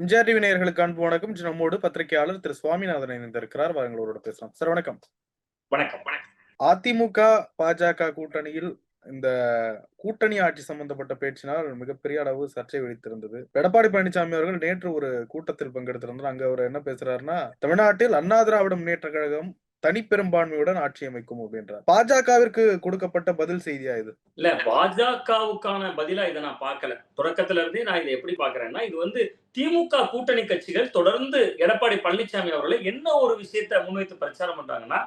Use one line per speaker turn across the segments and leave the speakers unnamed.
MGR TV நேயர்களுக்கு அன்பு வணக்கம். நம்மோடு பத்திரிகையாளர் திரு சுவாமிநாதன் இணைந்திருக்கிறார். வாருங்களோட பேசலாம். சார் வணக்கம்.
வணக்கம் வணக்கம்.
அதிமுக பாஜக கூட்டணியில் இந்த கூட்டணி ஆட்சி சம்பந்தப்பட்ட பேச்சினால் மிகப்பெரிய அளவு சர்ச்சை வெடித்திருந்தது. எடப்பாடி பழனிசாமி அவர்கள் நேற்று ஒரு கூட்டத்தில் பங்கெடுத்திருந்தார். அங்க அவர் என்ன பேசுறாருன்னா தமிழ்நாட்டில் அண்ணா திராவிட முன்னேற்ற கழகம் தனிப்பெரும்பான்மையுடன் ஆட்சி அமைக்கும் அப்படின்றார். பாஜகவிற்கு கொடுக்கப்பட்ட பதில் செய்தியா இது?
இல்ல பாஜகவுக்கான பதிலா இதை நான் பார்க்கல. தொடக்கத்துல இருந்தே நான் இதை எப்படி பாக்குறேன்னா இது வந்து திமுக கூட்டணி கட்சிகள் தொடர்ந்து எடப்பாடி பழனிசாமி அவர்களை என்ன ஒரு விஷயத்த முன்வைத்து பிரச்சாரம் பண்றாங்கன்னா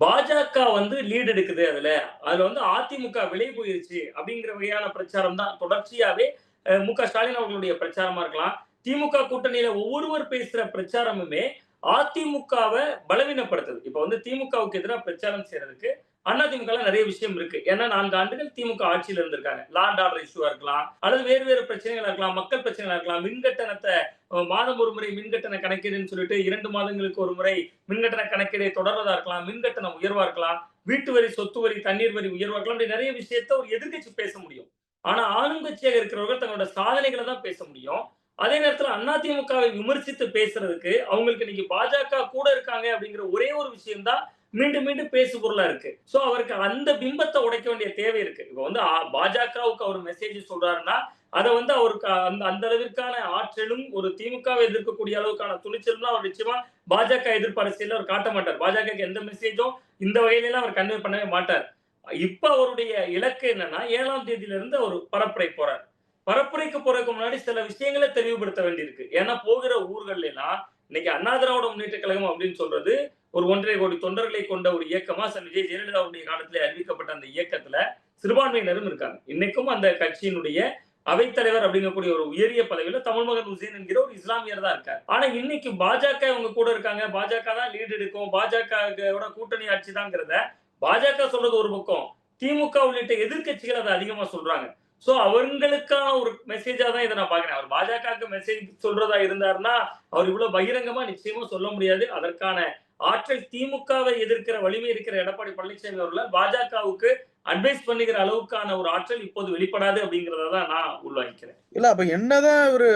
பாஜக வந்து லீடு எடுக்குது அதுல. அதுல வந்து அதிமுக விலை போயிருச்சு அப்படிங்கிற வகையான பிரச்சாரம் தான். தொடர்ச்சியாவே மு க ஸ்டாலின் அவர்களுடைய பிரச்சாரமா இருக்கலாம். திமுக கூட்டணியில ஒவ்வொருவர் பேசுற பிரச்சாரமுமே அதிமுகவை பலவீனப்படுத்துது. இப்ப வந்து திமுகவுக்கு எதிராக பிரச்சாரம் செய்யறதுக்கு அதிமுக நிறைய விஷயம் இருக்கு. ஏன்னா நான்கு ஆண்டுகள் திமுக ஆட்சியில் இருந்திருக்காங்க. லாண்ட் ஆர்டர் இஷ்யூவா இருக்கலாம் அல்லது வேறு வேறு பிரச்சனைகளா இருக்கலாம் மக்கள் பிரச்சனைகளா இருக்கலாம். மின்கட்டணத்தை மாதம் ஒரு முறை மின்கட்டண கணக்கீடுன்னு சொல்லிட்டு இரண்டு மாதங்களுக்கு ஒரு முறை மின்கட்டண கணக்கீடை தொடர்றதா இருக்கலாம் மின்கட்டணம் உயர்வா இருக்கலாம் வீட்டு வரி சொத்து வரி தண்ணீர் வரி உயர்வா இருக்கலாம் இப்படி நிறைய விஷயத்த ஒரு எதிர்க்கட்சி பேச முடியும். ஆனா ஆளுங்கட்சியாக இருக்கிறவர்கள் தங்களோட சாதனைகளை தான் பேச முடியும். அதே நேரத்துல அதிமுகவை விமர்சித்து பேசுறதுக்கு அவங்களுக்கு இன்னைக்கு பாஜக கூட இருக்காங்க அப்படிங்கிற ஒரே ஒரு விஷயம்தான் மீண்டும் மீண்டும் பேசு பொருளா இருக்கு. சோ அவருக்கு அந்த பிம்பத்தை உடைக்க வேண்டிய தேவை இருக்கு. இப்ப வந்து பாஜகவுக்கு அவர் மெசேஜ் சொல்றாருன்னா அதை வந்து அவருக்கு அந்த அந்த அளவிற்கான ஆற்றலும் ஒரு திமுகவை எதிர்க்கக்கூடிய அளவுக்கான துணிச்சலும் அவர் நிச்சயமா பாஜக எதிர்ப்பு அரசியல் அவர் காட்ட மாட்டார். பாஜகவுக்கு எந்த மெசேஜும் இந்த வகையிலாம் அவர் கன்வே பண்ணவே மாட்டார். இப்ப அவருடைய இலக்கு என்னன்னா ஏழாம் தேதியில இருந்து அவர் பரப்புரை போறார். பரப்புரைக்கு போறதுக்கு முன்னாடி சில விஷயங்களை தெளிவுபடுத்த வேண்டியிருக்கு. ஏன்னா போகிற ஊர்கள்ல எல்லாம் இன்னைக்கு அண்ணா திராவிட முன்னேற்ற கழகம் அப்படின்னு சொல்றது ஒரு ஒன்றரை கோடி தொண்டர்களை கொண்ட ஒரு இயக்கமா சன் விஜய் ஜெயலலிதாவுடைய காலத்துல அறிவிக்கப்பட்ட அந்த இயக்கத்துல சிறுபான்மையினரும் இருக்காங்க. இன்னைக்கும் அந்த கட்சியினுடைய அவைத்தலைவர் அப்படிங்கக்கூடிய ஒரு உயரிய பதவியில தமிழ்மகன் உசேன் என்கிற ஒரு இஸ்லாமியர் தான் இருக்கார். ஆனா இன்னைக்கு பாஜக இவங்க கூட இருக்காங்க. பாஜக தான் லீடு எடுக்கும். பாஜக கூட்டணி ஆட்சி தாங்கிறத பாஜக சொல்றது ஒரு பக்கம். திமுக உள்ளிட்ட எதிர்க்கட்சிகள் அதை அதிகமா சொல்றாங்க. சோ அவங்களுக்கான ஒரு மெசேஜா தான் இதை நான் பாக்குறேன் அவர் பாஜகவுக்கு மெசேஜ் சொல்றதா இருந்தாருன்னா அவர் இவ்வளவு பகிரங்கமா நிச்சயமா சொல்ல முடியாது. அதற்கான ஆற்றல் திமுகவை எதிர்க்கிற வலிமை இருக்கிற எடப்பாடி பழனிசாமி அவர்களை பாஜகவுக்கு அட்வைஸ் பண்ணுகிற அளவுக்கான ஒரு ஆற்றல் இப்போது வெளிப்படாது அப்படிங்கறத தான் நான் உள்வாங்கிக்கிறேன்.
இல்ல அப்ப என்னதான் இவரு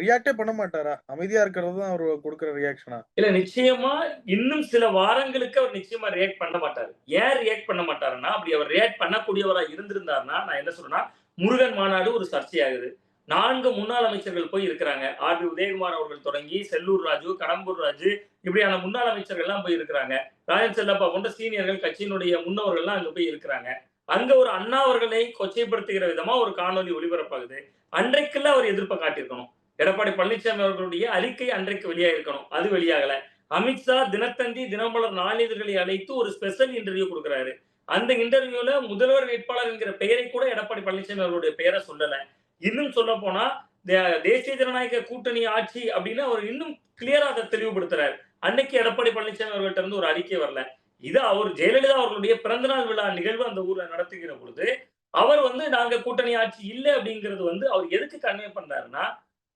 ரியாக்டே பண்ண மாட்டாரா? அமைதியா இருக்கிறது தான் அவர் கொடுக்கிற ரியாக்ஷனா
இல்ல நிச்சயமா இன்னும் சில வாரங்களுக்கு அவர் நிச்சயமா ரியாக்ட் பண்ண மாட்டாரு. ஏன் ரியாக்ட் பண்ண மாட்டாருன்னா அப்படி அவர் ரியாக்ட் பண்ணக்கூடியவரா இருந்திருந்தாருன்னா நான் என்ன சொல்றேன்னா முருகன் மாநாடு ஒரு சர்ச்சையாகுது. நான்கு முன்னாள் அமைச்சர்கள் போய் இருக்கிறாங்க. ஆர் பி உதயகுமார் அவர்கள் தொடங்கி செல்லூர் ராஜு கடம்பூர் ராஜு இப்படியான முன்னாள் அமைச்சர்கள் எல்லாம் போய் இருக்கிறாங்க. ராஜன் செல்லப்பா போன்ற சீனியர்கள் கட்சியினுடைய முன்னவர்கள் எல்லாம் அங்க போய் இருக்கிறாங்க. அங்க ஒரு அண்ணா அவர்களை கொச்சைப்படுத்துகிற விதமா ஒரு காணொலி ஒளிபரப்பாகுது. அன்றைக்குள்ள அவர் எதிர்ப்பை காட்டியிருக்கணும். எடப்பாடி பழனிசாமி அவர்களுடைய அறிக்கை அன்றைக்கு வெளியாகிருக்கணும் அது வெளியாகல. அமித்ஷா தினத்தந்தி தினமலர் நாளிதழ்களை அழைத்து ஒரு ஸ்பெஷல் இன்டர்வியூ கொடுக்குறாரு. அந்த இன்டர்வியூல முதல்வர் வேட்பாளர் என்கிற பெயரை கூட எடப்பாடி பழனிசாமி அவருடைய பெயரை சொல்லல. இன்னும் சொல்ல போனா தேசிய ஜனநாயக கூட்டணி ஆட்சி அப்படின்னு அவர் இன்னும் கிளியரா அதை தெளிவுபடுத்துறாரு. அன்னைக்கு எடப்பாடி பழனிசாமி அவர்கள்ட்ட இருந்து ஒரு அறிக்கை வரல. இது அவர் ஜெயலலிதா அவர்களுடைய பிறந்தநாள் விழா நிகழ்வு அந்த ஊர்ல நடத்துகிற பொழுது அவர் வந்து நாங்க கூட்டணி ஆட்சி இல்லை அப்படிங்கிறது வந்து அவர் எதுக்கு கன்வே பண்றாருன்னா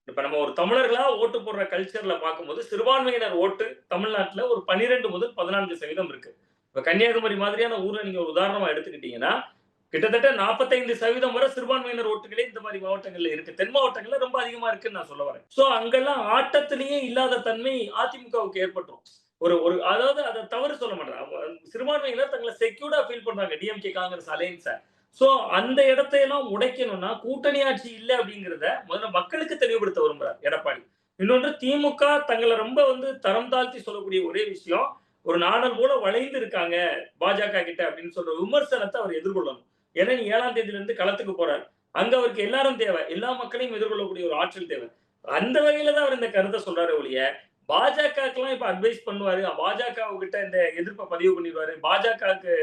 இப்ப நம்ம ஒரு தமிழர்களா ஓட்டு போடுற கல்ச்சர்ல பார்க்கும்போது சிறுபான்மையினர் ஓட்டு தமிழ்நாட்டுல ஒரு பன்னிரெண்டு முதல் பதினான்கு சதவீதம் இருக்கு. இப்ப கன்னியாகுமரி மாதிரியான ஊரை நீங்க ஒரு உதாரணமா எடுத்துக்கிட்டீங்கன்னா கிட்டத்தட்ட நாற்பத்தைந்து சதவீதம் வரை சிறுபான்மையினர் ஓட்டுகளே இந்த மாதிரி மாவட்டங்கள்ல இருக்கு. தென் மாவட்டங்கள்ல ரொம்ப அதிகமா இருக்குன்னு நான் சொல்ல வரேன். சோ அங்கெல்லாம் ஆட்டத்திலேயே இல்லாத தன்மை அதிமுகவுக்கு ஏற்பட்டுரும். ஒரு ஒரு அதாவது அதை தவறு சொல்ல மாட்டேன். சிறுபான்மையினர் தங்களை செக்யூர்டா ஃபீல் பண்றாங்க. டிஎம்கே காங்கிரஸ் அலையன்ஸை சோ அந்த இடத்தையெல்லாம் உடைக்கணும்னா கூட்டணி ஆட்சி இல்லை அப்படிங்கிறத முதல்ல மக்களுக்கு தெளிவுபடுத்த விரும்புறார் எடப்பாடி. இன்னொன்று திமுக தங்களை ரொம்ப வந்து தரம் தாழ்த்தி சொல்லக்கூடிய ஒரே விஷயம் ஒரு நாணல் போல வளைந்து இருக்காங்க பாஜக கிட்ட அப்படின்னு சொல்ற விமர்சனத்தை அவர் எதிர்கொள்ளணும். ஏன்னா நீ ஏழாம் தேதியில இருந்து களத்துக்கு போறாரு. அங்க அவருக்கு எல்லாரும் தேவை. எல்லா மக்களையும் எதிர்கொள்ளக்கூடிய ஒரு ஆற்றல் தேவை. அந்த வகையில தான் அவர் இந்த கருத்தை சொல்றாரு ஒழிய பாஜகக்கெல்லாம் இப்ப அட்வைஸ் பண்ணுவாரு. பாஜக கிட்ட இந்த எதிர்ப்பை பதிவு பண்ணிடுவாரு. பாஜகவுக்கு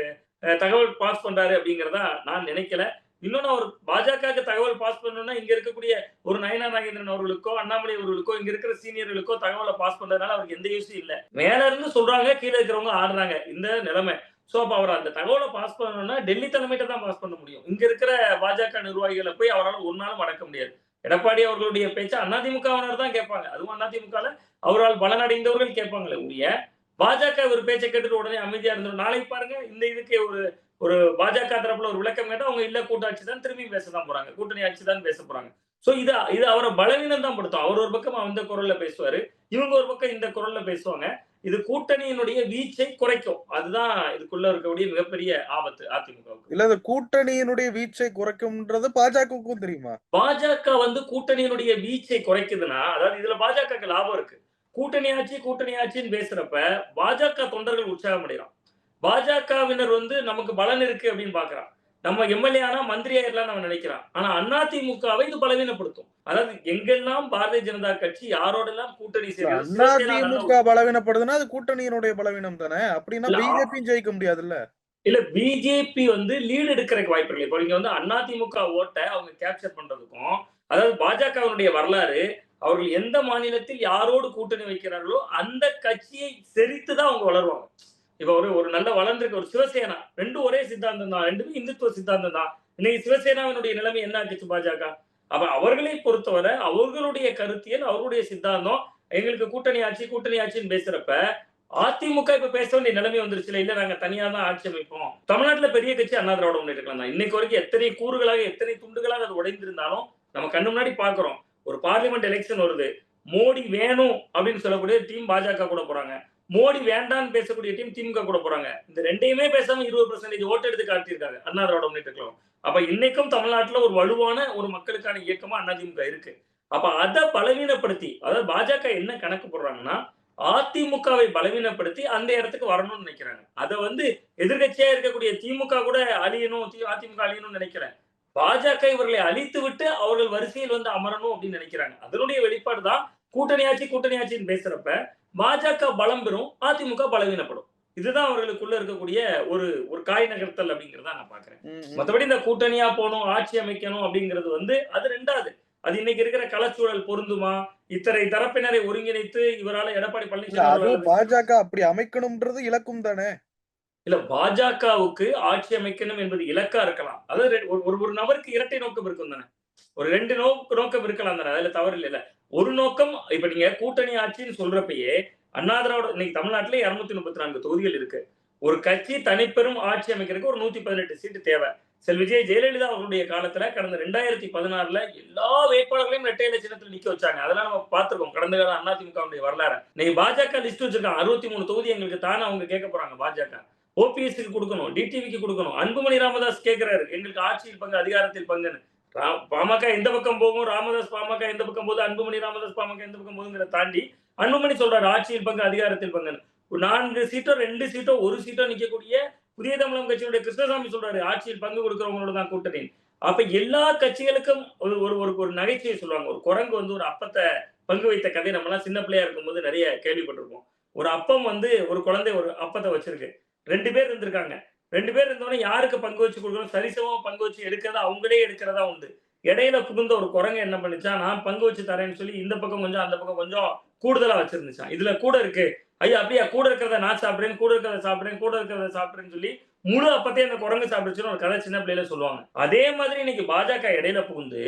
தகவல் பாஸ் பண்றாரு அப்படிங்கிறதா நான் நினைக்கல. இன்னொன்னு அவர் பாஜகவுக்கு தகவல் பாஸ் பண்ணணும்னா இங்க இருக்கக்கூடிய ஒரு நயனா நாகேந்திரன் அவர்களுக்கோ அண்ணாமலை அவர்களுக்கோ இங்க இருக்கிற சீனியர்களுக்கோ தகவலை பாஸ் பண்றதுனால அவருக்கு எந்த யூஸும் இல்ல. மேல இருந்து சொல்றாங்க கீழே இருக்கிறவங்க ஆடுறாங்க இந்த நிலைமை. சோ அப்ப அவர் அந்த தகவலை பாஸ் பண்ணணும்னா டெல்லி தலைமையிட்ட தான் பாஸ் பண்ண முடியும். இங்க இருக்கிற பாஜக நிர்வாகிகளை போய் அவரால் ஒரு நாளும் அடக்க முடியாது. எடப்பாடி அவர்களுடைய பேச்சை அதிமுகவினர் தான் கேட்பாங்க. அதுவும் அதிமுகல அவரால் பலனடைந்தவர்கள் கேட்பாங்களே உடைய பாஜக ஒரு பேச்சை கேட்டுட்டு உடனே அமைதியா இருந்தோம் நாளைக்கு பாருங்க இந்த இதுக்கு ஒரு ஒரு பாஜக தரப்புல ஒரு விளக்கம் கேட்டா அவங்க இல்ல கூட்டாட்சி தான் திரும்பி பேச தான் போறாங்க. கூட்டணி ஆட்சி தான் பேச போறாங்க. சோ இது இது அவரை பலவீனம் தான் படுத்தும். அவர் ஒரு பக்கம் அந்த குரல்ல பேசுவாரு இவங்க ஒரு பக்கம் இந்த குரல்ல பேசுவாங்க. இது கூட்டணியினுடைய வீச்சை குறைக்கும். அதுதான் இதுக்குள்ள இருக்கக்கூடிய மிகப்பெரிய ஆபத்து அதிமுகவுக்கு.
இல்ல இந்த கூட்டணியினுடைய வீச்சை குறைக்கும்ன்றது பாஜகவுக்கும் தெரியுமா?
பாஜக வந்து கூட்டணியினுடைய வீச்சை குறைக்குதுன்னா அதாவது இதுல பாஜகக்கு லாபம் இருக்கு. கூட்டணி ஆட்சி கூட்டணி ஆட்சின்னு பேசுறப்ப பாஜக தொண்டர்கள் உற்சாகம் அடைகிறான் பாஜகவினர் வந்து நமக்கு பலன் இருக்கு அப்படின்னு பாக்குறான் நம்ம எம்எல்ஏ ஆனா மந்திரி ஆயிரலாம் நம்ம நினைக்கிறான். ஆனா அதிமுகவை இது பலவீனப்படுத்தும். அதாவது எங்கெல்லாம் பாரதிய ஜனதா கட்சி யாரோடெல்லாம் கூட்டணி செய்யுது, சிவசேனா
அதிமுக பலவீனப்படுதுன்னா அது கூட்டணியினுடைய பலவீனம் தானே? அப்படின்னா பிஜேபியும் ஜெயிக்க முடியாதுல்ல?
இல்ல பிஜேபி வந்து லீடு எடுக்கிறதுக்கு வாய்ப்பு இல்லை. இப்போ நீங்க வந்து அதிமுக ஓட்டை அவங்க கேப்சர் பண்றதுக்கும் அதாவது பாஜகவினுடைய வரலாறு அவர்கள் எந்த மாநிலத்தில் யாரோடு கூட்டணி வைக்கிறார்களோ அந்த கட்சியை செரித்து தான் அவங்க வளருவாங்க. இப்ப ஒரு ஒரு நல்ல வளர்ந்திருக்க ஒரு சிவசேனா. ரெண்டும் ஒரே சித்தாந்தம் தான். ரெண்டுமே இந்துத்துவ சித்தாந்தம் தான். இன்னைக்கு சிவசேனாவினுடைய நிலைமை என்ன ஆச்சு பாஜக? அப்ப அவர்களை பொறுத்தவரை அவர்களுடைய கருத்தியல் அவருடைய சித்தாந்தம் எங்களுக்கு கூட்டணி ஆட்சி கூட்டணி ஆட்சின்னு பேசுறப்ப அதிமுக இப்ப பேச வேண்டிய நிலைமை வந்துருச்சு. இல்ல நாங்க தனியா தான் ஆட்சி அமைப்போம். தமிழ்நாட்டுல பெரிய கட்சி அண்ணா திராவிட முன்னேற்ற கழகம் தான். இன்னைக்கு வரைக்கும் எத்தனை கூறுகளாக எத்தனை துண்டுகளாக அது உடைந்திருந்தாலும் நம்ம கண்ணு முன்னாடி பாக்குறோம். ஒரு பார்லிமெண்ட் எலெக்ஷன் வருது. மோடி வேணும் அப்படின்னு சொல்லக்கூடிய டீம் பாஜக கூட போறாங்க. மோடி வேண்டாம்னு பேசக்கூடிய டீம் திமுக கூட போறாங்க. இந்த ரெண்டையுமே பேசாம இருபது பர்சன்டேஜ் ஓட்டு எடுத்து காட்டியிருக்காங்க. அண்ணா திராவிட முன்னேற்ற கழகம் அப்ப இன்னைக்கும் தமிழ்நாட்டுல ஒரு வலுவான ஒரு மக்களுக்கான இயக்கமா அதிமுக இருக்கு. அப்ப அதை பலவீனப்படுத்தி அதாவது பாஜக என்ன கணக்கு போடுறாங்கன்னா அதிமுகவை பலவீனப்படுத்தி அந்த இடத்துக்கு வரணும்னு நினைக்கிறாங்க. அதை வந்து எதிர்கட்சியா இருக்கக்கூடிய திமுக கூட அழியணும் அதிமுக அழியணும்னு நினைக்கிறேன். பாஜக இவர்களை அழித்து விட்டு அவர்கள் வரிசையில் வந்து அமரணும் அப்படின்னு நினைக்கிறாங்க. அதனுடைய வெளிப்பாடு தான் கூட்டணி ஆட்சி கூட்டணி ஆட்சின்னு பேசுறப்ப பாஜக பலம் பெறும் அதிமுக பலவீனப்படும். இதுதான் அவர்களுக்குள்ள இருக்கக்கூடிய ஒரு ஒரு காய் நகர்த்தல் அப்படிங்கறத நான் பாக்குறேன். மத்தபடி இந்த கூட்டணியா போகணும் ஆட்சி அமைக்கணும் அப்படிங்கிறது வந்து அது ரெண்டாவது. அது இன்னைக்கு இருக்கிற களச்சூழல் பொருந்துமா? இத்தனை தரப்பினரை ஒருங்கிணைத்து இவரால எடப்பாடி பழனிசாமி
பாஜக அப்படி அமைக்கணும்ன்றது இலக்கும் தானே?
இல்ல பாஜகவுக்கு ஆட்சி அமைக்கணும் என்பது இலக்கா இருக்கலாம். அதாவது ஒரு ஒரு நபருக்கு இரட்டை நோக்கம் இருக்கும் தானே. ஒரு ரெண்டு நோக்க நோக்கம் இருக்கலாம் தானே அதுல தவறு இல்ல ஒரு நோக்கம் இப்ப நீங்க கூட்டணி ஆட்சின்னு சொல்றப்பயே அண்ணா திராவிட இன்னைக்கு தமிழ்நாட்டில் இருநூத்தி முப்பத்தி நான்கு தொகுதிகள் இருக்கு. ஒரு கட்சி தனிப்பெரும் ஆட்சி அமைக்கிறதுக்கு ஒரு நூத்தி பதினெட்டு சீட்டு தேவை. செல் விஜய் ஜெயலலிதா அவர்களுடைய காலத்துல கடந்த ரெண்டாயிரத்தி பதினாறுல எல்லா வேட்பாளர்களையும் இரட்டை சின்னத்தில் சின்னத்துல நிக்க வச்சாங்க. அதெல்லாம் நம்ம பார்த்திருக்கோம். கடந்த கால அதிமுகவுடைய வரலாறு. இன்னைக்கு பாஜக லிஸ்ட் வச்சிருக்காங்க. அறுபத்தி மூணு தொகுதி எங்களுக்கு தானே அவங்க கேட்க போறாங்க பாஜக. ஓபிஎஸ்க்கு கொடுக்கணும் டிடிவிக்கு கொடுக்கணும். அன்புமணி ராமதாஸ் கேட்கிறாரு எங்களுக்கு ஆட்சியில் பங்கு அதிகாரத்தில் பங்குன்னு. பாமக எந்த பக்கம் போகும்? ராமதாஸ் பாமக இந்த பக்கம் போது அன்புமணி ராமதாஸ் பாமக இந்த பக்கம் போகுங்கிறத தாண்டி அன்புமணி சொல்றாரு ஆட்சியில் பங்கு அதிகாரத்தில் பங்குன்னு. ஒரு நான்கு சீட்டோ ரெண்டு சீட்டோ ஒரு சீட்டோ நிக்கக்கூடிய புதிய தமிழகம் கட்சியுடைய கிருஷ்ணசாமி சொல்றாரு ஆட்சியில் பங்கு கொடுக்கிறவங்களோட தான் கூட்டணி. அப்ப எல்லா கட்சிகளுக்கும் ஒரு ஒரு ஒரு ஒரு நகைச்சுவை சொல்லுவாங்க. ஒரு குரங்கு வந்து ஒரு அப்பத்தை பங்கு வைத்த கதை நம்மலாம் சின்ன பிள்ளையா இருக்கும்போது நிறைய கேள்விப்பட்டிருக்கோம் ஒரு அப்பம் வந்து ஒரு குழந்தை ஒரு அப்பத்தை வச்சிருக்கு. ரெண்டு பேர் இருந்திருக்காங்க. ரெண்டு பேர் இருந்தவொடனே யாருக்கு பங்கு வச்சு கொடுக்கணும்? சரிசமமா பங்கு வச்சு எடுக்கிறதா? அவங்களே எடுக்கிறதா உண்டு. இடையில புகுந்த ஒரு குரங்கு என்ன பண்ணுச்சா நான் பங்கு வச்சு தரேன்னு சொல்லி இந்த பக்கம் கொஞ்சம் அந்த பக்கம் கொஞ்சம் கூடுதலா வச்சிருந்துச்சான் இதுல கூட இருக்கு. ஐயா அப்படியா? கூட இருக்கிறத நான் சாப்பிடுறேன் கூட இருக்கிறத சாப்பிடுறேன் கூட இருக்கிறத சாப்பிடுறேன்னு சொல்லி முழு அப்பத்தையும் அந்த குரங்கு சாப்பிடுச்சுன்னு ஒரு கதை சின்ன பிள்ளையில சொல்லுவாங்க. அதே மாதிரி இன்னைக்கு பாஜக இடையில புகுந்து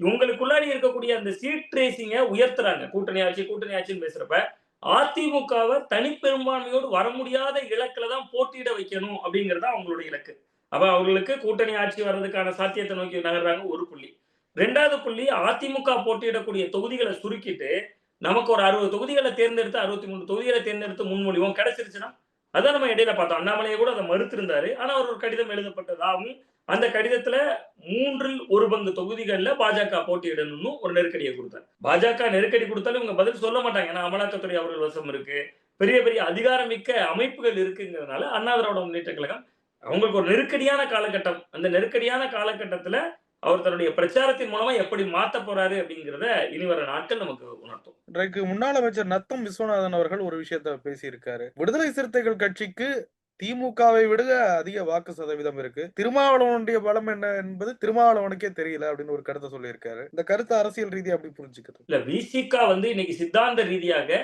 இவங்களுக்குள்ளாடி இருக்கக்கூடிய அந்த சீட் ரேசிங்க உயர்த்துறாங்க. கூட்டணி ஆட்சி கூட்டணி ஆச்சுன்னு பேசுறப்ப அதிமுகவை தனிப்பெரும்பான்மையோடு வர முடியாத இலக்கில தான் போட்டியிட வைக்கணும் அப்படிங்கறது அவங்களுடைய இலக்கு. அப்ப அவர்களுக்கு கூட்டணி ஆட்சி வர்றதுக்கான சாத்தியத்தை நோக்கி நகர்றாங்க ஒரு புள்ளி. ரெண்டாவது புள்ளி அதிமுக போட்டியிடக்கூடிய தொகுதிகளை சுருக்கிட்டு நமக்கு ஒரு அறுபது தொகுதிகளை தேர்ந்தெடுத்து அறுபத்தி மூணு தொகுதிகளை தேர்ந்தெடுத்து முன்மொழிவோம். கிடைச்சிருச்சுன்னா அதான் நம்ம இடையில பார்த்தோம். அண்ணாமலையை கூட அதை மறுத்திருந்தாரு. ஆனா அவர் ஒரு கடிதம் எழுதப்பட்டதாகவும் அந்த கடிதத்துல மூன்றில் ஒரு பங்கு தொகுதிகள்ல பாஜக போட்டியிடணும்னு ஒரு நெருக்கடியை கொடுத்தார். பாஜக நெருக்கடி கொடுத்தாலும் இவங்க பதில் சொல்ல மாட்டாங்க. ஏன்னா அமலாக்கத்துறை அவர்கள் வசம் இருக்கு. பெரிய பெரிய அதிகாரமிக்க அமைப்புகள் இருக்குங்கிறதுனால அண்ணா திராவிட முன்னேற்ற கழகம் அவங்களுக்கு ஒரு நெருக்கடியான காலகட்டம். அந்த நெருக்கடியான காலகட்டத்துல அவர் தன்னுடைய பிரச்சாரத்தின் மூலமா எப்படி மாத்த போறாரு அப்படிங்கிறத இனி வர நாட்கள் நமக்கு உணர்த்தும்.
இன்றைக்கு முன்னாள் அமைச்சர் நத்தம் விஸ்வநாதன் அவர்கள் ஒரு விஷயத்த பேசியிருக்காரு. விடுதலை சிறுத்தைகள் கட்சிக்கு திமுகவை விட அதிக வாக்கு சதவீதம் இருக்கு. திருமாவளவனுடைய பலம் என்ன என்பது திருமாவளவனுக்கே தெரியல அப்படின்னு ஒரு கருத்தை சொல்லியிருக்காரு. இந்த கருத்தை அரசியல் ரீதியா அப்படி புரிஞ்சுக்கிறது?
இல்ல விசிகா வந்து இன்னைக்கு சித்தாந்த ரீதியாக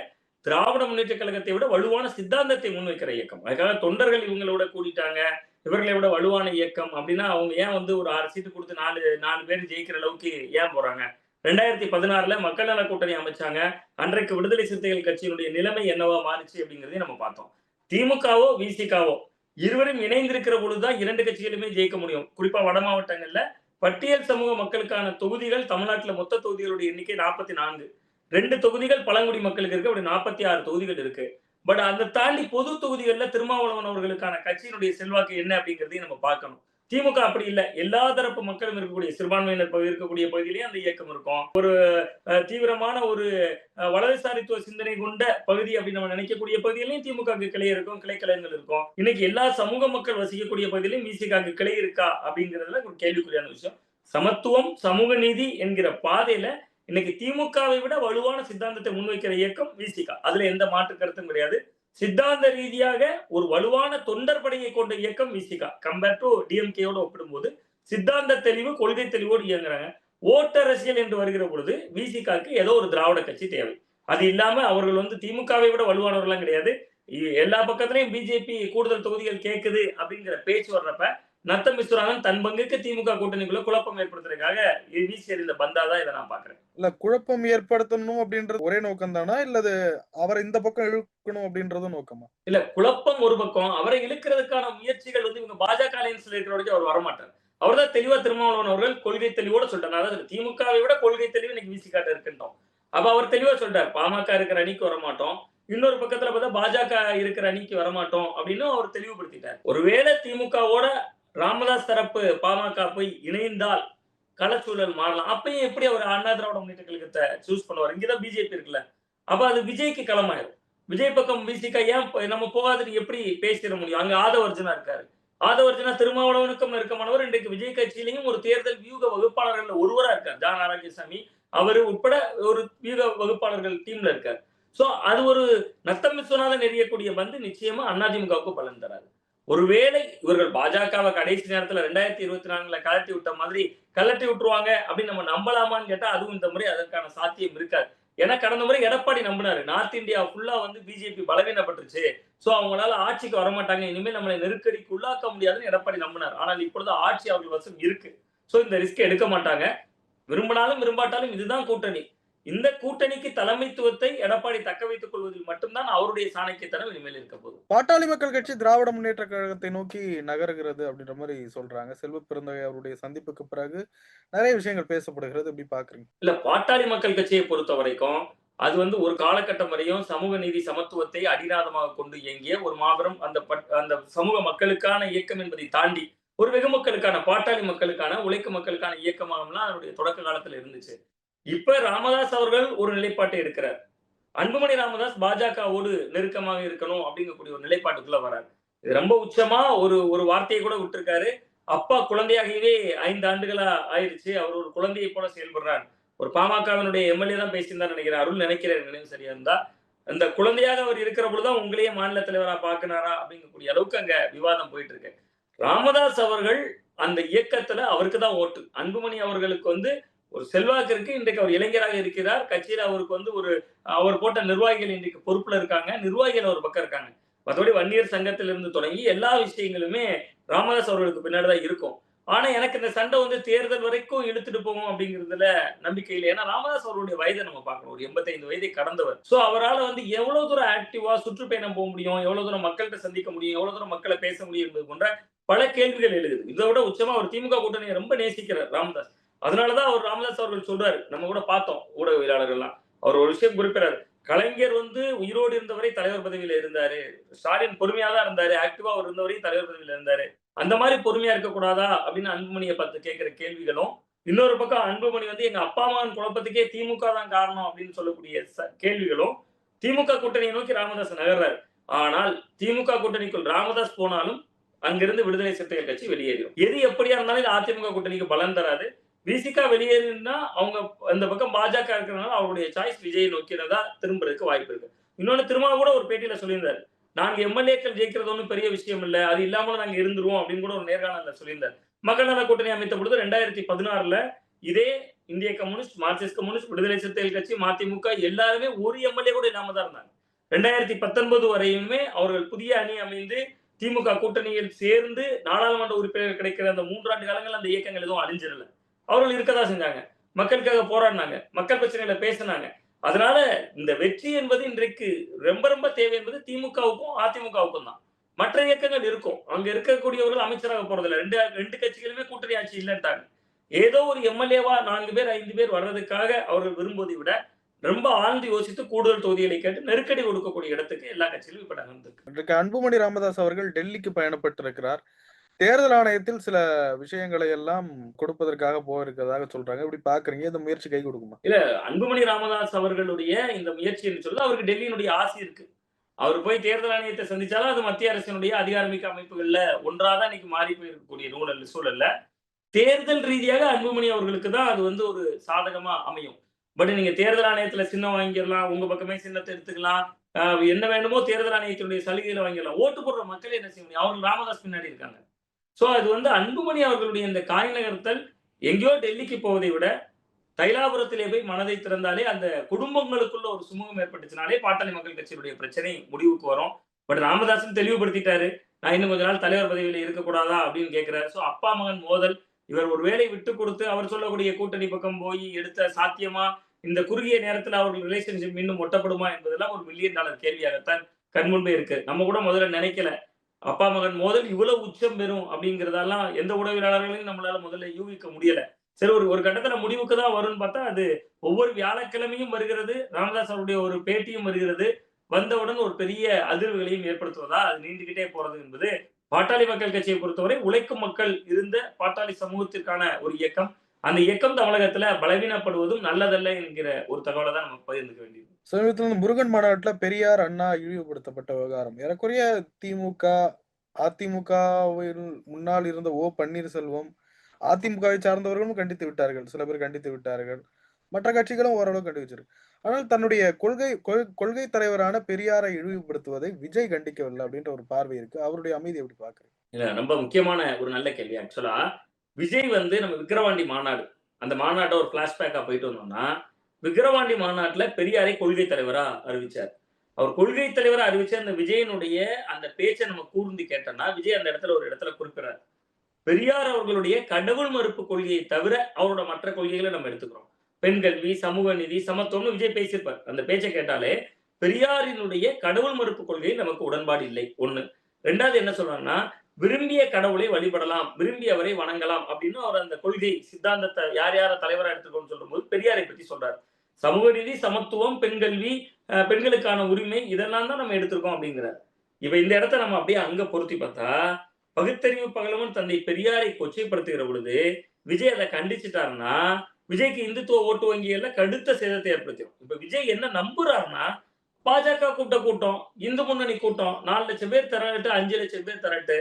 திராவிட முன்னேற்ற கழகத்தை விட வலுவான சித்தாந்தத்தை முன்வைக்கிற இயக்கம். அதுக்காக தொண்டர்கள் இவங்களோட கூட்டிட்டாங்க இவர்களை விட வலுவான இயக்கம் அப்படின்னா அவங்க ஏன் வந்து ஒரு ஆறு சீட்டு கொடுத்து நாலு நாலு பேர் ஜெயிக்கிற அளவுக்கு ஏன் போறாங்க? ரெண்டாயிரத்தி பதினாறுல மக்கள் நல கூட்டணி அமைச்சாங்க. அன்றைக்கு விடுதலை சிறுத்தைகள் கட்சியினுடைய நிலைமை என்னவா மாறுச்சு அப்படிங்கிறதையும் நம்ம பார்த்தோம். திமுகவோ விசிகாவோ இருவரும் இணைந்திருக்கிற பொழுதுதான் இரண்டு கட்சிகளுமே ஜெயிக்க முடியும். குறிப்பா வட மாவட்டங்கள்ல பட்டியல் சமூக மக்களுக்கான தொகுதிகள் தமிழ்நாட்டுல மொத்த தொகுதிகளுடைய எண்ணிக்கை நாற்பத்தி நான்கு. ரெண்டு தொகுதிகள் பழங்குடி மக்களுக்கு இருக்கு. அப்படி நாற்பத்தி ஆறு தொகுதிகள் இருக்கு. பட் அதை தாண்டி பொது தொகுதிகளில் திருமாவளவன் அவர்களுக்கான கட்சியினுடைய செல்வாக்கு என்ன அப்படிங்கிறதையும் நம்ம பார்க்கணும். திமுக அப்படி இல்லை. எல்லா தரப்பு மக்களும் இருக்கக்கூடிய சிறுபான்மையினர் பகுதி இருக்கக்கூடிய பகுதியிலேயே அந்த இயக்கம் இருக்கும். ஒரு அஹ், தீவிரமான ஒரு வலதுசாரித்துவ சிந்தனை கொண்ட பகுதி அப்படின்னு நம்ம நினைக்கக்கூடிய பகுதியிலையும் திமுக கிளை இருக்கும் கிளைக்கழகங்கள் இருக்கும். இன்னைக்கு எல்லா சமூக மக்கள் வசிக்கக்கூடிய பகுதியிலையும் விசிக கிளை இருக்கா அப்படிங்கிறதுல ஒரு கேள்விக்குறியான விஷயம். சமத்துவம் சமூக நீதி என்கிற பாதையில இன்னைக்கு திமுகவை விட வலுவான சித்தாந்தத்தை முன்வைக்கிற இயக்கம் விசிகா. அதுல எந்த மாற்று கருத்தும் கிடையாது. சித்தாந்த ரீதியாக ஒரு வலுவான தொண்டர் படையை கொண்ட இயக்கம் விசிகா. கம்பேர் டு டிஎம்கேயோட ஒப்பிடும்போது சித்தாந்த தெளிவு கொள்கை தெளிவோடு இயங்குறாங்க. ஓட்டரசியல் என்று வருகிற பொழுது விசிகாக்கு ஏதோ ஒரு திராவிட கட்சி தேவை. அது இல்லாம அவர்கள் வந்து திமுகவை விட வலுவானவர்கள்லாம் கிடையாது. எல்லா பக்கத்துலயும் பிஜேபி கூடுதல் தொகுதிகள் கேட்குது அப்படிங்கிற பேச்சு வர்றப்ப நத்தம் விஸ்வநாதன் தன் பங்குக்கு திமுக கூட்டணிக்குள்ள குழப்பம் ஏற்படுத்துறதுக்காக வீசி எறிந்த பந்தாதான் இதை நான் பாக்குறேன்
இல்ல குழப்பம் ஏற்படுத்தணும் அப்படின்றது ஒரே நோக்கம் தானா? இல்லது அவரை இந்த பக்கம் இழுக்கணும் அப்படின்றதும் நோக்கமா?
இல்ல குழப்பம் ஒரு பக்கம் அவரை இழுக்கிறதுக்கான முயற்சிகள் வந்து இவங்க பாஜக அலையன்ஸ்ல இருக்கிற வரைக்கும் அவர் வரமாட்டார். அவர் தான் தெளிவா திருமாவளவன் அவர்கள் கொள்கை தெளிவோட சொல்லிட்டார். அதாவது திமுகவை விட கொள்கை தெளிவு இன்னைக்கு வீசி காட்ட இருக்கின்றோம் அப்ப அவர் தெளிவா சொல்லிட்டார் பாமக இருக்கிற அணிக்கு வரமாட்டோம். இன்னொரு பக்கத்துல பார்த்தா பாஜக இருக்கிற அணிக்கு வரமாட்டோம் அப்படின்னு அவர் தெளிவுபடுத்திட்டார். ஒருவேளை திமுகவோட ராமதாஸ் தரப்பு பாமக போய் இணைந்தால் களச்சூழல் மாறலாம். அப்பயும் எப்படி அவர் அண்ணா திராவிட முன்னேற்ற கழகத்தை சூஸ் பண்ணுவார்? இங்கதான் பிஜேபி இருக்குல்ல. அப்ப அது விஜய்க்கு களமாயிரும். விஜய் பக்கம் விசிகா ஏன் நம்ம போகாதுன்னு எப்படி பேசிட முடியும்? அங்க ஆதவர்ஜனா இருக்காரு. ஆதவர்ஜனா திருமாவளவனுக்கும் நெருக்கமானவர். இன்றைக்கு விஜய் கட்சியிலையும் ஒரு தேர்தல் வியூக வகுப்பாளர்கள் ஒருவரா இருக்கார். ஜான் ஆரோக்கியசாமி அவர் உட்பட ஒரு வியூக வகுப்பாளர்கள் டீம்ல இருக்கார். சோ அது ஒரு நத்தம் விஸ்வநாதன் எறியக்கூடிய வந்து நிச்சயமா அதிமுகவுக்கு பலன் தராது. ஒருவேளை இவர்கள் பாஜகவை கடைசி நேரத்துல ரெண்டாயிரத்தி இருபத்தி நான்குல கலட்டி விட்ட மாதிரி கலட்டி விட்டுருவாங்க அப்படின்னு நம்ம நம்பலாமான்னு கேட்டா அதுவும் இந்த முறை அதற்கான சாத்தியம் இருக்காது. ஏன்னா கடந்த முறை எடப்பாடி நம்பினாரு நார்த் இந்தியா ஃபுல்லா வந்து பிஜேபி பலவீனப்பட்டுருச்சு. சோ அவங்களால ஆட்சிக்கு வரமாட்டாங்க. இனிமேல் நம்மளை நெருக்கடிக்கு உள்ளாக்க முடியாதுன்னு எடப்பாடி நம்பினார். ஆனால் இப்பொழுது ஆட்சி அவர்கள் வசம் இருக்கு. சோ இந்த ரிஸ்க் எடுக்க மாட்டாங்க. விரும்பினாலும் விரும்பாட்டாலும் இதுதான் கூட்டணி. இந்த கூட்டணிக்கு தலைமைத்துவத்தை எடப்பாடி தக்க வைத்துக் கொள்வதில் மட்டும்தான் அவருடைய சாணக்கியத்தனம் இனிமேல் இருக்க போகுது
பாட்டாளி மக்கள் கட்சி திராவிட முன்னேற்ற கழகத்தை நோக்கி நகருகிறது அப்படின்ற மாதிரி சொல்றாங்க. செல்வ பிறந்தகை அவருடைய சந்திப்புக்கு பிறகு நிறைய விஷயங்கள் பேசப்படுகிறது. எப்படி பாக்குறீங்க?
இல்ல பாட்டாளி மக்கள் கட்சியை பொறுத்த வரைக்கும் அது வந்து ஒரு காலகட்டம் வரையும் சமூக நீதி சமத்துவத்தை அடிநாதமாக கொண்டு இயங்கிய ஒரு மாபெரும் அந்த பட்- அந்த சமூக மக்களுக்கான இயக்கம் என்பதை தாண்டி ஒரு வெகு மக்களுக்கான பாட்டாளி மக்களுக்கான உழைக்கும் மக்களுக்கான இயக்கமாகலாம் அதனுடைய தொடக்க காலத்துல இருந்துச்சு. இப்ப ராமதாஸ் அவர்கள் ஒரு நிலைப்பாட்டை எடுக்கிறார் அன்புமணி ராமதாஸ் பாஜகவோடு நெருக்கமாக இருக்கணும் அப்படிங்கக்கூடிய ஒரு நிலைப்பாட்டுக்குள்ள வரார். இது ரொம்ப உச்சமா ஒரு ஒரு வார்த்தையை கூட விட்டுருக்காரு. அப்பா குழந்தையாகவே ஐந்து ஆண்டுகளா ஆயிடுச்சு அவர் ஒரு குழந்தையை போல செயல்படுறார். ஒரு பாமகவினுடைய எம்எல்ஏ தான் பேசியிருந்தார் நினைக்கிறேன். அருள் நினைக்கிறேன் நினைவு சரியா இருந்தா. அந்த குழந்தையாக அவர் இருக்கிற பொழுதுதான் உங்களையே மாநில தலைவரா பாக்குனாரா அப்படிங்கக்கூடிய அளவுக்கு அங்க விவாதம் போயிட்டு இருக்கு ராமதாஸ் அவர்கள் அந்த இயக்கத்துல அவருக்கு தான் ஓட்டு. அன்புமணி அவர்களுக்கு வந்து ஒரு செல்வாக்கு இருக்கு இன்றைக்கு அவர் இளைஞராக இருக்கிறார். கட்சியில் அவருக்கு வந்து ஒரு அவர் போட்ட நிர்வாகிகள் இன்றைக்கு பொறுப்புல இருக்காங்க. நிர்வாகிகள் ஒரு பக்கம் இருக்காங்க. மற்றபடி வன்னியர் சங்கத்திலிருந்து தொடங்கி எல்லா விஷயங்களுமே ராமதாஸ் அவர்களுக்கு பின்னாடி தான் இருக்கும். ஆனா எனக்கு இந்த சண்டை வந்து தேர்தல் வரைக்கும் இழுத்துட்டு போகும் அப்படிங்கிறதுல நம்பிக்கை இல்லை. ஏன்னா ராமதாஸ் அவருடைய வயதை நம்ம பார்க்கணும். ஒரு எண்பத்தைந்து வயதை கடந்தவர். சோ அவரால் வந்து எவ்வளவு தூரம் ஆக்டிவா சுற்றுப்பயணம் போக முடியும்? எவ்வளவு தூரம் மக்கள்கிட்ட சந்திக்க முடியும்? எவ்வளவு தூரம் மக்களை பேச முடியும் என்பது போன்ற பல கேள்விகள் எழுது இதை விட உச்சமா அவர் திமுக கூட்டணியை ரொம்ப நேசிக்கிறார் ராமதாஸ். அதனாலதான் அவர் ராமதாஸ் அவர்கள் சொல்றாரு நம்ம கூட பார்த்தோம் ஊடகவியலாளர்கள்லாம். அவர் ஒரு விஷயம் குறிப்பிடாரு கலைஞர் வந்து உயிரோடு இருந்தவரை தலைவர் பதவியில இருந்தாரு ஸ்டாலின் பொறுமையா தான் இருந்தாரு ஆக்டிவா அவர் இருந்தவரையும் தலைவர் பதவியில இருந்தாரு. அந்த மாதிரி பொறுமையா இருக்கக்கூடாதா அப்படின்னு அன்புமணியை பார்த்து கேட்கிற கேள்விகளும் இன்னொரு பக்கம் அன்புமணி வந்து எங்க அப்பா அம்மாவின் குழப்பத்துக்கே திமுக தான் காரணம் அப்படின்னு சொல்லக்கூடிய ச- கேள்விகளும் திமுக கூட்டணியை நோக்கி ராமதாஸ் நகர்றாரு. ஆனால் திமுக கூட்டணிக்குள் ராமதாஸ் போனாலும் அங்கிருந்து விடுதலை சிறுத்தைகள் கட்சி வெளியேறும். எது எப்படியா இருந்தாலும் அதிமுக கூட்டணிக்கு பலன் தராது. விசிகா வெளியேறினா அவங்க அந்த பக்கம் பாஜக இருக்கிறனால அவருடைய சாய்ஸ் விஜயை நோக்கினதா திரும்புறதுக்கு வாய்ப்பு இருக்கு. இன்னொன்னு திரும்ப கூட ஒரு பேட்டியில சொல்லியிருந்தாரு. நாங்க எம்எல்ஏக்கள் ஜெயிக்கிறது ஒன்றும் பெரிய விஷயம் இல்லை. அது இல்லாமலும் நாங்க இருந்துருவோம் அப்படின்னு கூட ஒரு நேர்காணல சொல்லியிருந்தார். மக்கள் நல கூட்டணி அமைத்த பொழுது ரெண்டாயிரத்தி பதினாறுல இதே இந்திய கம்யூனிஸ்ட் மார்க்சிஸ்ட் கம்யூனிஸ்ட் விடுதலை சிறுத்தைகள் கட்சி மதிமுக எல்லாருமே ஒரு எம்எல்ஏ கூட இல்லாம தான் இருந்தாங்க. ரெண்டாயிரத்தி பத்தொன்பது வரையுமே அவர்கள் புதிய அணி அமைந்து திமுக கூட்டணியில் சேர்ந்து நாடாளுமன்ற உறுப்பினர் கிடைக்கிற அந்த மூன்றாண்டு காலங்கள் அந்த இயக்கங்கள் எதுவும் அழிஞ்சிடல. அவர்கள் இருக்கதா செஞ்சாங்க. மக்களுக்காக போராடினாங்க. மக்கள் பிரச்சனைகளை பேசினாங்க. அதனால இந்த வெற்றி என்பது இன்றைக்கு ரொம்ப ரொம்ப தேவை என்பது திமுகவுக்கும் அதிமுகவுக்கும் தான். மற்ற இயக்கங்கள் இருக்கும். அங்க இருக்கக்கூடியவர்கள் அமைச்சராக போறதில்ல. ரெண்டு ரெண்டு கட்சிகளுமே கூட்டணி ஆட்சி இல்லைன்றாங்க ஏதோ ஒரு எம்எல்ஏவா நான்கு பேர் ஐந்து பேர் வர்றதுக்காக அவர்கள் விரும்புவதை விட ரொம்ப ஆழ்ந்து யோசித்து கூடுதல் தொகுதிகளை கேட்டு நெருக்கடி கொடுக்கக்கூடிய இடத்துக்கு எல்லா கட்சியிலும் இப்ப நகர்ந்திருக்கு.
அன்புமணி ராமதாஸ் அவர்கள் டெல்லிக்கு பயணப்பட்டிருக்கிறார். தேர்தல் ஆணையத்தில் சில விஷயங்களை எல்லாம் கொடுப்பதற்காக போயிருக்கிறதாக சொல்றாங்க. இப்படி பாக்குறீங்க இந்த முயற்சி கை கொடுக்குமா?
அன்புமணி ராமதாஸ் அவர்களுடைய இந்த முயற்சி என்று சொல்றது அவருக்கு டெல்லியினுடைய ஆசை இருக்கு. அவர் போய் தேர்தல் ஆணையத்தை சந்திச்சாலும் அது மத்திய அரசினுடைய அதிகாரமிக்க அமைப்புகள்ல ஒன்றாதான் இன்னைக்கு மாறி போயிருக்கக்கூடிய நூலல் சூழல்ல. தேர்தல் ரீதியாக அன்புமணி அவர்களுக்கு தான் அது வந்து ஒரு சாதகமா அமையும். பட் நீங்க தேர்தல் ஆணையத்துல சின்னம் வாங்கிடலாம் உங்க பக்கமே சின்னத்தை எடுத்துக்கலாம் என்ன வேணுமோ தேர்தல் ஆணையத்தினுடைய சலுகையில வாங்கிடலாம். ஓட்டு போடுற மக்கள் என்ன செய்ய முடியும்? அவர்கள் ராமதாஸ் பின்னாடி இருக்காங்க. ஸோ அது வந்து அன்புமணி அவர்களுடைய இந்த காய் நகர்த்தல் எங்கேயோ டெல்லிக்கு போவதை விட தைலாபுரத்திலே போய் மனதை திறந்தாலே அந்த குடும்பங்களுக்குள்ள ஒரு சுமூகம் ஏற்பட்டுச்சுனாலே பாட்டாளி மக்கள் கட்சியினுடைய பிரச்சனை முடிவுக்கு வரும். பட் ராமதாசன் தெளிவுபடுத்திட்டாரு. நான் இன்னும் கொஞ்ச நாள் தலைவர் பதவியில் இருக்கக்கூடாதா அப்படின்னு கேட்கிறாரு ஸோ அப்பா மகன் மோதல் இவர் ஒரு வேலை விட்டு கொடுத்து அவர் சொல்லக்கூடிய கூட்டணி பக்கம் போய் எடுத்த சாத்தியமா இந்த குறுகிய நேரத்தில் அவர்கள் ரிலேஷன்ஷிப் இன்னும் ஒட்டப்படுமா என்பதெல்லாம் ஒரு மில்லியன் டாலர் கேள்வியாகத்தான் கண்முன்பே இருக்கு. நம்ம கூட முதல்ல நினைக்கல. அப்பா மகன் மோதல் இவ்வளவு உச்சம் பெறும் அப்படிங்கிறதெல்லாம் எந்த உடவியலாளர்களையும் நம்மளால முதல்ல யூகிக்க முடியல. சரி ஒரு ஒரு கட்டத்துல முடிவுக்கு தான் வரும்னு பார்த்தா அது ஒவ்வொரு வியாழக்கிழமையும் வருகிறது ராமதாஸ் அவருடைய ஒரு பேட்டியும் வருகிறது. வந்தவுடன் ஒரு பெரிய அதிர்வுகளையும் ஏற்படுத்துவதா அது நீண்டுகிட்டே போறது என்பது பாட்டாளி மக்கள் கட்சியை பொறுத்தவரை உழைக்கும் மக்கள் இருந்த பாட்டாளி சமூகத்திற்கான ஒரு இயக்கம். அந்த இயக்கம் தமிழகத்துல பலவீனப்படுவதும் நல்லதல்ல என்கிற ஒரு தகவலை தான் நம்ம பகிர்ந்துக்க வேண்டியது.
சமீபத்தில் முருகன் மாநாட்டுல பெரியார் அண்ணா இழிவுபடுத்தப்பட்ட விவகாரம். ஏறக்குறைய திமுக அதிமுகவில் முன்னால் இருந்த ஓ பன்னீர்செல்வம் அதிமுகவை சார்ந்தவர்களும் கண்டித்து விட்டார்கள். சில பேர் கண்டித்து விட்டார்கள். மற்ற கட்சிகளும் ஓரளவு கண்டிச்சிருக்கு ஆனால் தன்னுடைய கொள்கை கொள்- கொள்கை தலைவரான பெரியாரை இழிவுபடுத்துவதை விஜய் கண்டிக்கவில்லை அப்படின்ற ஒரு பார்வை இருக்கு. அவருடைய அமைதி எப்படி பாக்குறீங்க?
இல்ல ரொம்ப முக்கியமான ஒரு நல்ல கேள்வி. ஆக்சுவலா விஜய் வந்து நம்ம விக்கிரவாண்டி மாநாடு அந்த மாநாட்டை ஒரு பிளாஷ்பேக்கா போயிட்டு வந்தோம்னா விக்கிரவாண்டி மாநாட்டுல பெரியாரை கொள்கை தலைவரா அறிவிச்சார். அவர் கொள்கை தலைவரா அறிவிச்ச அந்த விஜயனுடைய அந்த பேச்சை நம்ம கூர்ந்து கேட்டோம்னா விஜய் அந்த இடத்துல ஒரு இடத்துல குறிப்பிடுறார். பெரியார் அவர்களுடைய கடவுள் மறுப்பு கொள்கையை தவிர அவரோட மற்ற கொள்கைகளை நம்ம எடுத்துக்கிறோம். பெண் கல்வி சமூக நிதி சமத்துவம்னு விஜய் பேசியிருப்பார். அந்த பேச்சை கேட்டாலே பெரியாரினுடைய கடவுள் மறுப்பு கொள்கை நமக்கு உடன்பாடு இல்லை. ஒண்ணு. ரெண்டாவது என்ன சொல்றாங்கன்னா விரும்பிய கடவுளை வழிபடலாம் விரும்பியவரை வணங்கலாம் அப்படின்னு அவர் அந்த கொள்கை சித்தாந்தத்தை யார் யார தலைவரா எடுத்துக்கோன்னு சொல்லும்போது பெரியாரை பத்தி சொல்றாரு. சமூக ரீதி சமத்துவம் பெண் கல்வி அஹ், பெண்களுக்கான உரிமை இதெல்லாம் தான் நம்ம எடுத்திருக்கோம் அப்படிங்கிறார். இப்ப இந்த இடத்த நம்ம அப்படியே அங்க பொருத்தி பார்த்தா பகுத்தறிவு பகலவன் தந்தை பெரியாரை கொச்சைப்படுத்துகிற பொழுது விஜய் அதை கண்டிச்சிட்டாருன்னா விஜய்க்கு இந்துத்துவ ஓட்டு வங்கிகள்ல கடுத்த சேதத்தை ஏற்படுத்திடும் இப்ப விஜய் என்ன நம்புறாருன்னா பாஜக கூட்ட கூட்டம் இந்து முன்னணி கூட்டம் நாலு லட்சம் பேர் திரட்டு அஞ்சு லட்சம் பேர் திரட்டு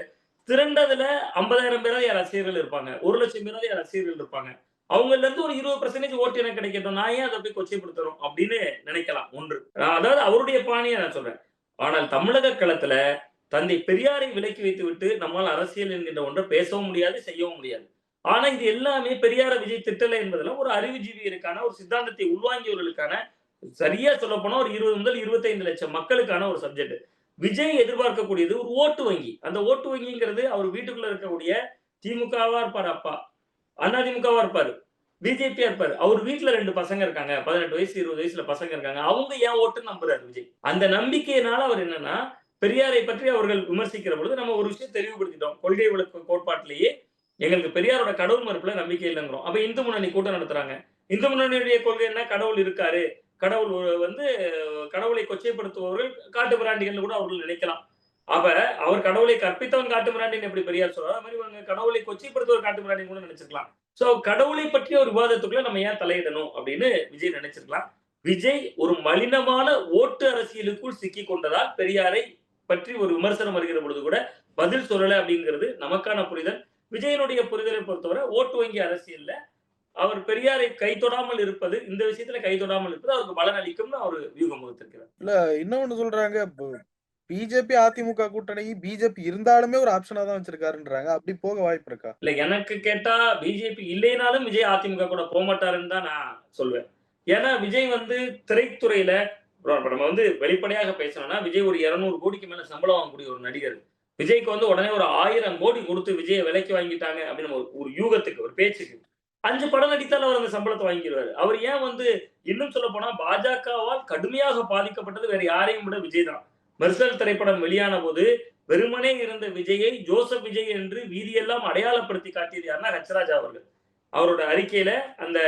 திரண்டதுல ஐம்பதாயிரம் பேராவது என் ரசிகர்கள் இருப்பாங்க? ஒரு லட்சம் பேராவது என் ரசிகர்கள் இருப்பாங்க? அவங்கல இருந்து ஒரு இருபது பர்சன்டேஜ் ஓட்டு எனக்கு கிடைக்கட்டும். நான் ஏன் அதை போய் கொச்சைப்படுத்துறோம்? அப்படின்னு நினைக்கலாம். ஒன்று. அதாவது அவருடைய பாணியை நான் சொல்றேன். ஆனால் தமிழக களத்துல தந்தை பெரியாரை விலக்கி வைத்து விட்டு நம்மால் அரசியல் என்கின்ற ஒன்றை பேசவும் முடியாது செய்யவும் முடியாது. ஆனா இது எல்லாமே பெரியார விஜய் திட்டலை என்பதெல்லாம் ஒரு அறிவுஜீவியருக்கான ஒரு சித்தாந்தத்தை உள்வாங்கியவர்களுக்கான சரியா சொல்ல போனா ஒரு இருபது முதல் இருபத்தைந்து லட்சம் மக்களுக்கான ஒரு சப்ஜெக்ட் விஜய் எதிர்பார்க்கக்கூடியது ஒரு ஓட்டு வங்கி. அந்த ஓட்டு வங்கிங்கிறது அவர் வீட்டுக்குள்ள இருக்கக்கூடிய திமுகவா இருப்பார் அப்பா. அதிமுகவா இருப்பாரு. பிஜேபியா இருப்பாரு. அவர் வீட்டுல ரெண்டு பசங்க இருக்காங்க. பதினெட்டு வயசு இருபது வயசுல பசங்க இருக்காங்க. அவங்க ஏன் ஓட்டுன்னு நம்புறாரு விஜய். அந்த நம்பிக்கையினால அவர் என்னன்னா பெரியாரை பற்றி அவர்கள் விமர்சிக்கிற பொழுது நம்ம ஒரு விஷயம் தெளிவுபடுத்திட்டோம். கொள்கை விளக்கு கோட்பாட்டிலேயே எங்களுக்கு பெரியாரோட கடவுள் மறுப்புல நம்பிக்கை இல்லைங்கிறோம். அப்ப இந்து முன்னணி கூட்டம் நடத்துறாங்க. இந்து முன்னணியுடைய கொள்கை என்ன? கடவுள் இருக்காரு. கடவுள் ஒரு- வந்து கடவுளை கொச்சைப்படுத்துபவர்கள் காட்டு பிராண்டிகள் கூட அவர்கள் நினைக்கலாம். அப்ப அவர் கடவுளை கற்பித்தவன் காட்டு பிராண்டின்னு எப்படி பெரியார் சொல்றாரு அது மாதிரி இவங்க கடவுளை கொச்சைப்படுத்துவர் காட்டு பிராண்டின்னு கூட நினைச்சிருக்கலாம். சோ கடவுளை பற்றிய ஒரு விவாதத்துக்குள்ள நம்ம ஏன் தலையிடணும் அப்படின்னு விஜய் நினைச்சிருக்கலாம். விஜய் ஒரு மலினமான ஓட்டு அரசியலுக்குள் சிக்கி கொண்டதால் பெரியாரை பற்றி ஒரு விமர்சனம் வருகிற பொழுது கூட பதில் சொல்லலை அப்படிங்கிறது நமக்கான புரிதல். விஜயனுடைய புரிதலை பொறுத்தவரை ஓட்டு வங்கி அரசியல்ல அவர் பெரியாரை கை தொடாமல் இருப்பது இந்த விஷயத்துல கை தொடாமல் இருப்பது அவருக்கு பலன் அளிக்கும்னு அவர் வியூகம் வகுத்திருக்கிறார்.
இல்ல இன்னொன்னு சொல்றாங்க பிஜேபி அதிமுக கூட்டணி பிஜேபி இருந்தாலுமே ஒரு ஆப்ஷனா தான் வச்சிருக்காருன்றாங்க. அப்படி போக வாய்ப்பு இருக்கா?
இல்ல எனக்கு கேட்டா பிஜேபி இல்லைனாலும் விஜய் அதிமுக கூட போக மாட்டாருன்னு தான் நான் சொல்வேன். ஏன்னா விஜய் வந்து திரைத்துறையில நம்ம வந்து வெளிப்படையாக பேசணும்னா விஜய் ஒரு இருநூறு கோடிக்கு மேல சம்பளம் வாங்கக்கூடிய ஒரு நடிகர். விஜய்க்கு வந்து உடனே ஒரு ஆயிரம் கோடி கொடுத்து விஜயை விலைக்கு வாங்கிட்டாங்க அப்படின்னு ஒரு- ஒரு யூகத்துக்கு ஒரு பேச்சுக்கு. அஞ்சு படம் நடித்தால் அவர் அந்த சம்பளத்தை வாங்கிடுவாரு அவர் ஏன் வந்து இன்னும் சொல்ல போனா பாஜகவால் கடுமையாக பாதிக்கப்பட்டது வேற யாரையும் விட விஜய் தான். மெர்சல் திரைப்படம் வெளியான போது வெறுமனே இருந்த விஜயை ஜோசப் விஜய் என்று வீதியெல்லாம் அடையாளப்படுத்தி காட்டியது யாருன்னா ஹச்சராஜா அவர்கள். அவரோட அறிக்கையில அந்த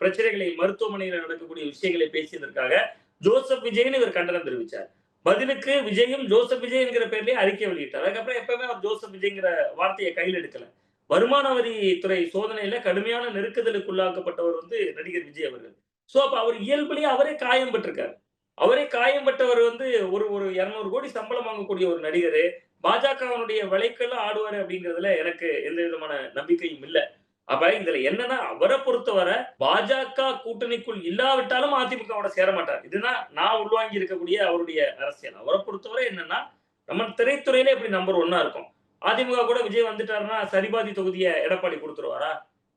பிரச்சனைகளை மருத்துவமனையில் நடக்கக்கூடிய விஷயங்களை பேசியதற்காக ஜோசப் விஜய்னு இவர் கண்டனம் தெரிவிச்சார். பதிலுக்கு விஜயும் ஜோசப் விஜய் என்கிற பேர்லயே அறிக்கை வெளியிட்டார். அதுக்கப்புறம் எப்பவுமே அவர் ஜோசப் விஜய்ங்கிற வார்த்தையை கையில் எடுக்கல. வருமான வரித்துறை சோதனையில கடுமையான நெருக்குதலுக்கு உள்ளாக்கப்பட்டவர் வந்து நடிகர் விஜய் அவர்கள். சோ அப்ப அவர் இயல்புலயே அவரே காயம் பட்டிருக்காரு அவரே காயம் பட்டவர் வந்து ஒரு ஒரு இருநூறு கோடி சம்பளம் வாங்கக்கூடிய ஒரு நடிகர். பாஜகவனுடைய விலைக்கெல்லாம் ஆடுவாரு அப்படிங்கிறதுல எனக்கு எந்த விதமான நம்பிக்கையும் இல்லை. அப்ப இதுல என்னன்னா அவரை பொறுத்தவரை பாஜக கூட்டணிக்குள் இல்லாவிட்டாலும் அதிமுகவோட சேர மாட்டார். இதுதான் நான் உள்வாங்கி இருக்கக்கூடிய அவருடைய அரசியல். அவரை பொறுத்தவரை என்னன்னா நம்ம திரைத்துறையில எப்படி நம்பர் ஒன்னா இருக்கும். அதிமுக கூட விஜய் வந்துட்டாருன்னா சரிபாதி தொகுதியை எடப்பாடி கொடுத்துருவாரா?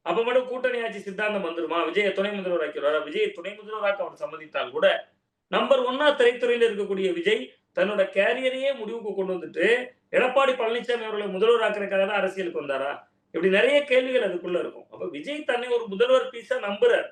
அப்ப மட்டும் கூட்டணி ஆட்சி சித்தாந்தம் வந்துருமா? விஜய துணை முதல்வர் ஆக்கிடுவாரா விஜய் துணை முதல்வராக அவர் சம்மதித்தால் கூட நம்பர் ஒன்னா திரைத்துறையில இருக்கக்கூடிய விஜய் தன்னோட கேரியரையே முடிவுக்கு கொண்டு வந்துட்டு எடப்பாடி பழனிசாமி அவர்களை முதல்வர் ஆக்குறதுக்காக தான் அரசியலுக்கு வந்தாரா? இப்படி நிறைய கேள்விகள் அதுக்குள்ள இருக்கும். அப்ப விஜய் தன்னை ஒரு முதல்வர் பீஸா நம்புறார்.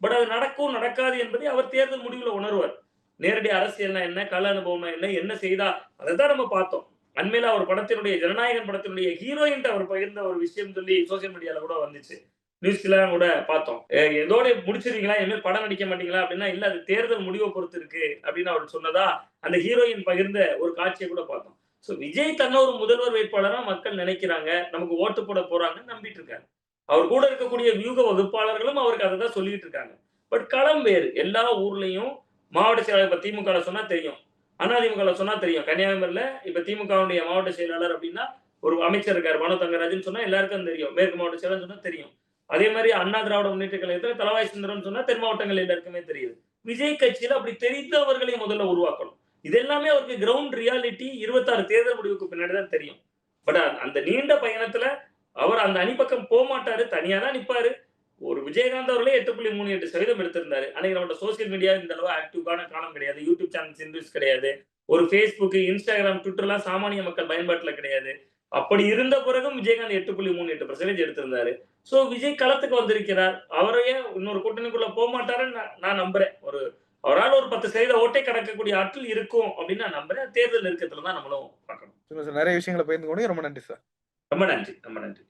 பட் அது நடக்கும் நடக்காது என்பதை அவர் தேர்தல் முடிவுல உணர்வார். நேரடி அரசியல்னா என்ன? கள அனுபவம்னா என்ன? என்ன செய்தா? அதை தான் நம்ம பார்த்தோம். அண்மையில அவர் படத்தினுடைய ஜனநாயகன் படத்தினுடைய ஹீரோயின் அவர் பகிர்ந்த ஒரு விஷயம் சொல்லி சோசியல் மீடியால கூட வந்துச்சு. நியூஸ்லாம் கூட பார்த்தோம். அஹ் முடிச்சிருக்கீங்களா இனிமேல் படம் நடிக்க மாட்டீங்களா? அப்படின்னா இல்ல அது தேர்தல் முடிவை பொறுத்து இருக்கு அப்படின்னு அவர் சொன்னதா அந்த ஹீரோயின் பகிர்ந்த ஒரு காட்சியை கூட பார்த்தோம். ஸோ விஜய் தன்னை ஒரு முதல்வர் வேட்பாளராக மக்கள் நினைக்கிறாங்க. நமக்கு ஓட்டு போட போறாங்கன்னு நம்பிட்டு இருக்காங்க அவர் கூட இருக்கக்கூடிய வியூக வகுப்பாளர்களும் அவருக்கு அதை தான் சொல்லிட்டு இருக்காங்க. பட் களம் வேறு. எல்லா ஊர்லயும் மாவட்ட செயலாளர் இப்ப திமுக சொன்னா தெரியும். அதிமுக சொன்னா தெரியும். கன்னியாகுமரியில இப்ப திமுகவுடைய மாவட்ட செயலாளர் அப்படின்னா ஒரு அமைச்சர் இருக்கார் மனோ தங்கராஜன் சொன்னா எல்லாருக்கும் தெரியும். மேற்கு மாவட்ட செயலாளர் சொன்னா தெரியும். அதே மாதிரி அண்ணா திராவிட முன்னேற்ற கழகத்துல தலவாய் சுந்தரம் சொன்னா தென் மாவட்டங்கள் எல்லாருக்குமே தெரியுது. விஜய் கட்சியில அப்படி தெரிந்தவர்களை முதல்ல உருவாக்கணும். இது எல்லாமே அவருக்கு கிரவுண்ட் ரியாலிட்டி இருபத்தாறு தேர்தல் முடிவுக்கு பின்னாடி தான் தெரியும். பட் அந்த நீண்ட பயணத்துல அவர் அந்த அணிப்பக்கம் போக மாட்டாரு தனியா தான் நிப்பாரு. ஒரு விஜயகாந்த் அவர்களே எட்டு புள்ளி மூணு எட்டு சதவீதம் எடுத்திருந்தாரு. அன்னைக்கு நம்மளோட சோசியல் மீடியா இந்த அளவு ஆக்டிவான காலம் கிடையாது. யூடியூப் சேனல்ஸ் இன்ட்ரெஸ்ட் கிடையாது. ஒரு ஃபேஸ்புக் இன்ஸ்டாகிராம் ட்விட்டர்லாம் சாமானிய மக்கள் பயன்பாட்டுல கிடையாது. அப்படி இருந்த பிறகும் விஜயகாந்த் எட்டு புள்ளி மூணு எட்டு பர்சன்டேஜ் எடுத்திருந்தாரு. சோ விஜய் களத்துக்கு வந்திருக்கிறார். அவரையே இன்னொரு கூட்டணிக்குள்ள போக மாட்டாருன்னு நான் நம்புறேன். ஒரு அவரால் ஒரு பத்து சதவீத ஓட்டை கடக்கக்கூடிய ஆற்றல் இருக்கும் அப்படின்னு நான் நம்புறேன். தேர்தல் நெருக்கத்துல தான் நம்மளும் பார்க்கணும்.
நிறைய விஷயங்களை பகிர்ந்து கொண்டு ரொம்ப நன்றி சார்.
ரொம்ப நன்றி ரொம்ப நன்றி.